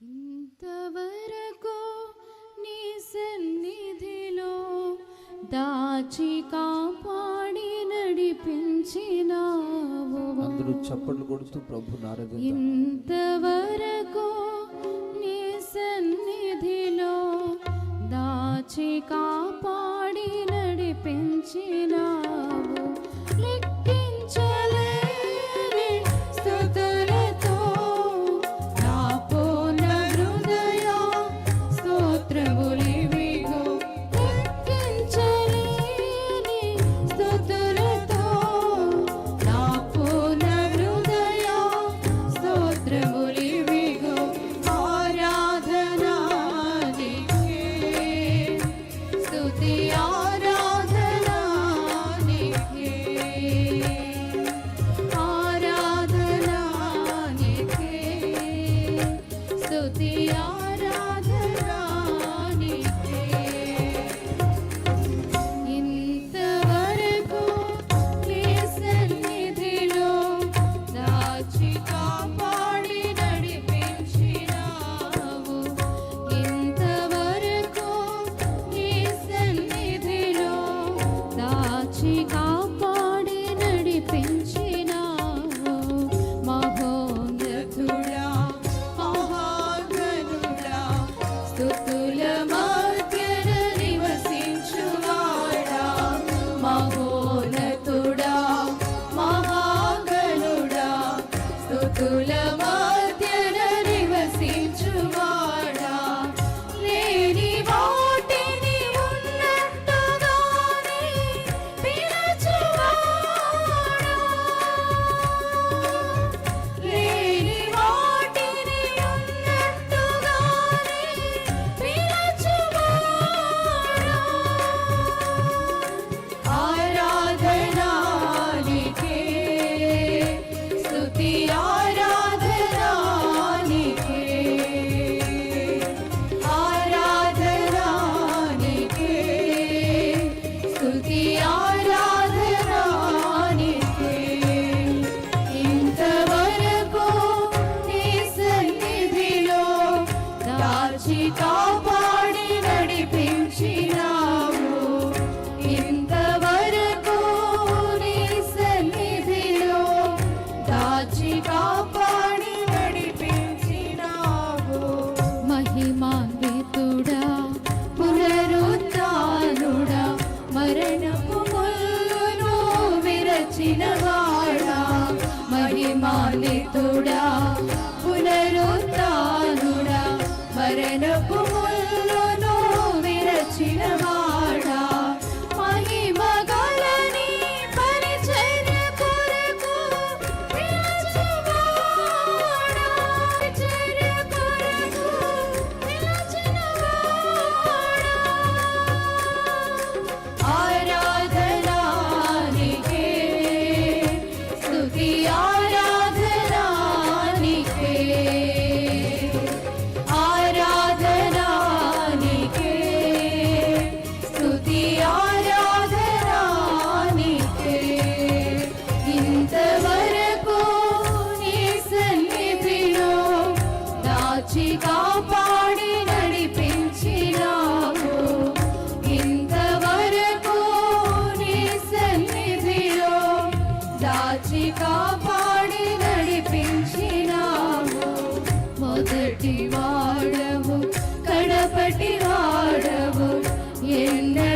ఇంతవరకు నీ సన్నిధిలో దాచి కాపాడి నడిపించినావు. అందరూ చప్పట్లు కొడుతూ ప్రభు నారద ఇంతవరకు నీ సన్నిధిలో దాచి కాపాడి నడిపించినావు. কাছে কা chỉ có స్మరణపు దాచి కాపాడి నడిపించినావు మొదటి వాడవు కడపటి వాడవు ఎన్నడ